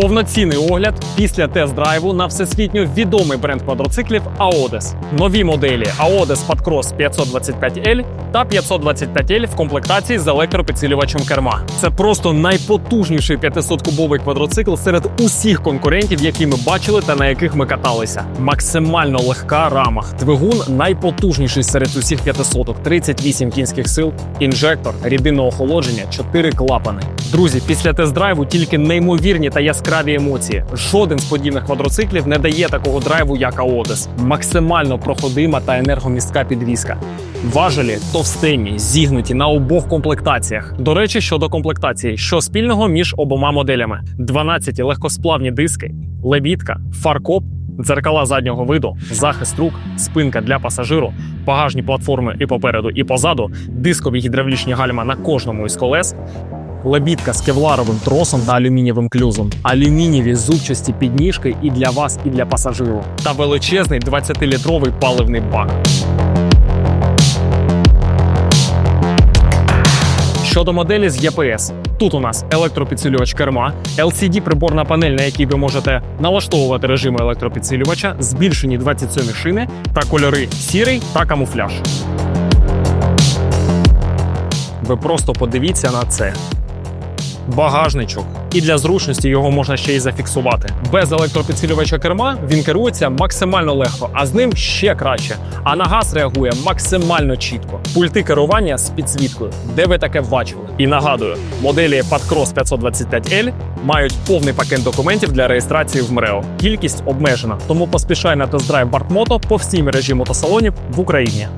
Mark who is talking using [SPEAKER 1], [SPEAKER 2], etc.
[SPEAKER 1] Повноцінний огляд після тест-драйву на всесвітньо відомий бренд квадроциклів Aodes. Нові моделі Aodes Padcross 525L та 525L в комплектації з електропідсилювачем керма. Це просто найпотужніший 500-кубовий квадроцикл серед усіх конкурентів, які ми бачили та на яких ми каталися. Максимально легка рама. Двигун найпотужніший серед усіх 500 38 кінських сил, інжектор, рідинне охолодження, 4 клапани. Друзі, після тест-драйву тільки неймовірні та яскраві емоції. Жоден з подібних квадроциклів не дає такого драйву, як Aodes. Максимально проходима та енергомістка підвізка. Важелі товстенні, зігнуті на обох комплектаціях. До речі, щодо комплектації, що спільного між обома моделями: 12 легкосплавні диски, лебідка, фаркоп. Дзеркала заднього виду, захист рук, спинка для пасажиру, багажні платформи і попереду, і позаду, дискові гідравлічні гальма на кожному із колес, лебідка з кевларовим тросом та алюмінієвим клюзом, алюмінієві зубчасті підніжки і для вас, і для пасажиру, та величезний 20-літровий паливний бак. Щодо моделі з ЄПС, тут у нас електропідсилювач керма, LCD приборна панель, на якій ви можете налаштовувати режими електропідсилювача, збільшені 27 шини та кольори сірий та камуфляж. Ви просто подивіться на це. Багажничок. І для зручності його можна ще й зафіксувати. Без електропідсилювача керма він керується максимально легко, а з ним ще краще. А на газ реагує максимально чітко. Пульти керування з підсвіткою, де ви таке бачили. І нагадую, моделі Padcross 525L мають повний пакет документів для реєстрації в МРЕО. Кількість обмежена, тому поспішай на тест-драйв Бартмото по всій мережі мотосалонів в Україні.